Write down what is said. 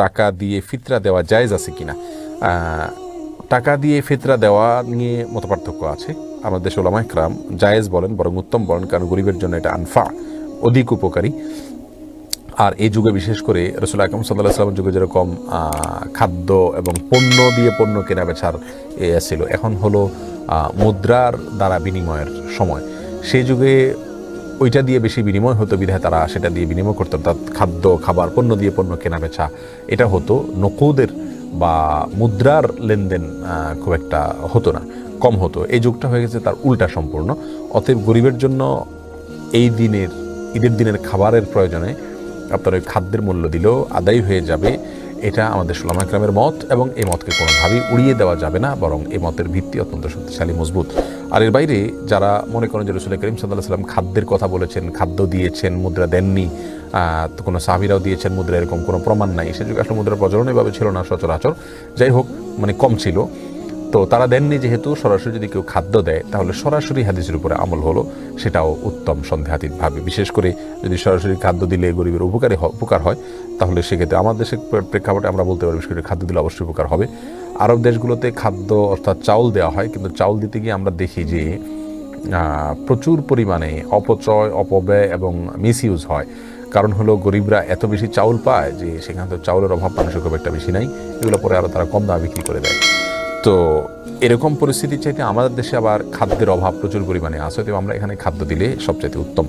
টাকা দিয়ে ফিতরা দেওয়া জায়েজ আছে কিনা? টাকা দিয়ে ফিতরা দেওয়া নিয়ে মতপার্থক্য আছে। আমাদের দেশে ওলামা ইকরাম জায়েজ বলেন, বরং উত্তম বলেন, কারণ গরিবের জন্য এটা আনফা, অধিক উপকারী। আর এই যুগে বিশেষ করে রসুল আকরম সাল্লাহ সাল্লামের যুগে যেরকম খাদ্য এবং পণ্য দিয়ে পণ্য কেনা বেচার ছিল, এখন হলো মুদ্রার দ্বারা বিনিময়ের সময়। সেই যুগে ওইটা দিয়ে বেশি বিনিময় হতো বিধায় তারা সেটা দিয়ে বিনিময় করতো, অর্থাৎ খাদ্য, খাবার, পণ্য দিয়ে পণ্য কেনা বেচা এটা হতো। নকুদের বা মুদ্রার লেনদেন খুব একটা হতো না, কম হতো। এই যুগটা হয়ে গেছে তার উল্টা সম্পূর্ণ। অতএব গরিবের জন্য এই দিনের, ঈদের দিনের খাবারের প্রয়োজনে আপনার ওই খাদ্যের মূল্য দিলেও আদায় হয়ে যাবে। এটা আমাদের সুলামা ইকরামের মত এবং এই মতকে কোনোভাবেই উড়িয়ে দেওয়া যাবে না, বরং এই মতের ভিত্তি অত্যন্ত শক্তিশালী, মজবুত। আর এর বাইরে যারা মনে করেন যে রসুল করিম সাল্লাহ সাল্লাম খাদ্যের কথা বলেছেন, খাদ্য দিয়েছেন, মুদ্রা দেননি তো কোনো সাহাবিরাও দিয়েছেন মুদ্রা, এরকম কোনো প্রমাণ নাই। সে যুগে আসলে মুদ্রার প্রচলন এভাবে ছিল না সচরাচর। যাই হোক মানে কম ছিল। তো তারা দেননি যেহেতু সরাসরি যদি কেউ খাদ্য দেয়, তাহলে সরাসরি হাদিসের উপরে আমল হলো, সেটাও উত্তম সন্দেহাতীতভাবে। বিশেষ করে যদি সরাসরি খাদ্য দিলে গরিবের উপকারে উপকার হয়, তাহলে সেক্ষেত্রে আমার দেশের প্রেক্ষাপটে আমরা বলতে পারি বিশেষ করে খাদ্য দিলে অবশ্যই উপকার হবে। আরব দেশগুলোতে খাদ্য অর্থাৎ চাউল দেওয়া হয়, কিন্তু চাউল দিতে গিয়ে আমরা দেখি যে প্রচুর পরিমাণে অপচয়, অপব্যয় এবং মিসইউজ হয়। কারণ হলো গরিবরা এত বেশি চাউল পায় যে সেখানে তো চাউলের অভাব মানুষের খুব একটা বেশি নাই, এগুলো পরে আরও তারা কম দামে বিক্রি করে দেয়। তো এরকম পরিস্থিতির চাইতে আমাদের দেশে আবার খাদ্যের অভাব প্রচুর পরিমাণে আছে তো আমরা এখানে খাদ্য দিলে সবচাইতে উত্তম।